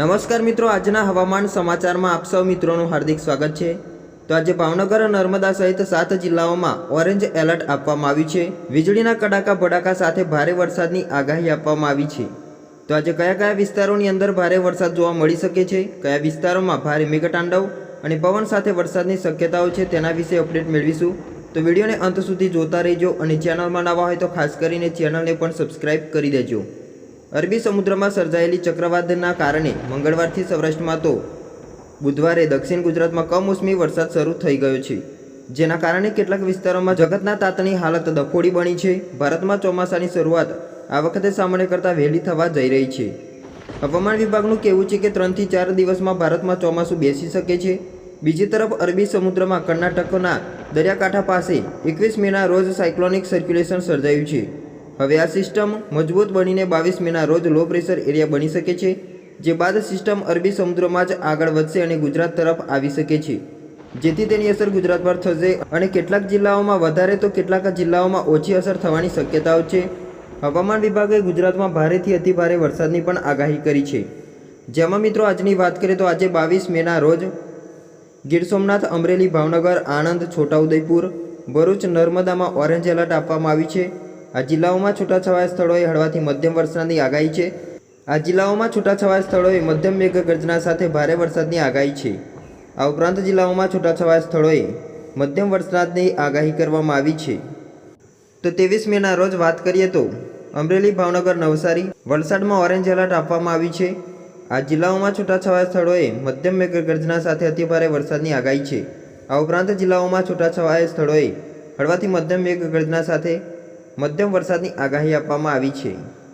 નમસ્કાર મિત્રો, આજના હવામાન સમાચારમાં આપ સૌ મિત્રોનું હાર્દિક સ્વાગત છે. તો આજે ભાવનગર અને નર્મદા સહિત સાત જિલ્લાઓમાં ઓરેન્જ એલર્ટ આપવામાં આવ્યું છે. વીજળીના કડાકા ભડાકા સાથે ભારે વરસાદની આગાહી આપવામાં આવી છે. તો આજે કયા કયા વિસ્તારોની અંદર ભારે વરસાદ જોવા મળી શકે છે? કયા વિસ્તારોમાં ભારે મેઘતાંડવ અને પવન સાથે વરસાદની શક્યતાઓ છે તેના વિશે અપડેટ મેળવીશું. તો વિડીયોને અંત સુધી જોતા રહેજો અને ચેનલમાં નવા હોય તો ખાસ કરીને ચેનલને પણ સબસ્ક્રાઈબ કરી દેજો. અરબી સમુદ્રમાં સર્જાયેલી ચક્રવાતના કારણે મંગળવારથી સૌરાષ્ટ્રમાં તો બુધવારે દક્ષિણ ગુજરાતમાં કમોસમી વરસાદ શરૂ થઈ ગયો છે. જેના કારણે કેટલાક વિસ્તારોમાં જગતના તાતની હાલત દફોડી બની છે. ભારતમાં ચોમાસાની શરૂઆત આ વખતે સામાન્ય કરતાં વહેલી થવા જઈ રહી છે. હવામાન વિભાગનું કહેવું છે કે ત્રણથી ચાર દિવસમાં ભારતમાં ચોમાસું બેસી શકે છે. બીજી તરફ અરબી સમુદ્રમાં કર્ણાટકના દરિયાકાંઠા પાસે એકવીસ મેના રોજ સાયક્લોનિક સર્ક્યુલેશન સર્જાયું છે. હવે આ સિસ્ટમ મજબૂત બનીને બાવીસ મેના રોજ લો પ્રેશર એરિયા બની શકે છે, જે બાદ સિસ્ટમ અરબી સમુદ્રમાં જ આગળ વધશે અને ગુજરાત તરફ આવી શકે છે. જેથી તેની અસર ગુજરાત પર થશે અને કેટલાક જિલ્લાઓમાં વધારે તો કેટલાક જિલ્લાઓમાં ઓછી અસર થવાની શક્યતાઓ છે. હવામાન વિભાગે ગુજરાતમાં ભારેથી અતિભારે વરસાદની પણ આગાહી કરી છે. જેમાં મિત્રો આજની વાત કરીએ તો આજે બાવીસ મેના રોજ ગીર સોમનાથ, અમરેલી, ભાવનગર, આણંદ, છોટાઉદેપુર, ભરૂચ, નર્મદામાં ઓરેન્જ એલર્ટ આપવામાં આવી છે. આ જિલ્લાઓમાં છૂટાછવાયા સ્થળોએ હળવાથી મધ્યમ વરસાદની આગાહી છે. આ જિલ્લાઓમાં છૂટાછવાયા સ્થળોએ મધ્યમ મેઘગર્જના સાથે ભારે વરસાદની આગાહી છે. આ ઉપરાંત જિલ્લાઓમાં છૂટાછવાયા સ્થળોએ મધ્યમ વરસાદની આગાહી કરવામાં આવી છે. તો ત્રેવીસ મેના રોજ વાત કરીએ તો અમરેલી, ભાવનગર, નવસારી વલસાડમાં ઓરેન્જ એલર્ટ આપવામાં આવી છે. આ જિલ્લાઓમાં છૂટાછવાયા સ્થળોએ મધ્યમ મેઘગર્જના સાથે અતિભારે વરસાદની આગાહી છે. આ ઉપરાંત જિલ્લાઓમાં છૂટાછવાયા સ્થળોએ હળવાથી મધ્યમ મેઘગર્જના સાથે મધ્યમ વરસાદની આગાહી આપવામાં આવી છે.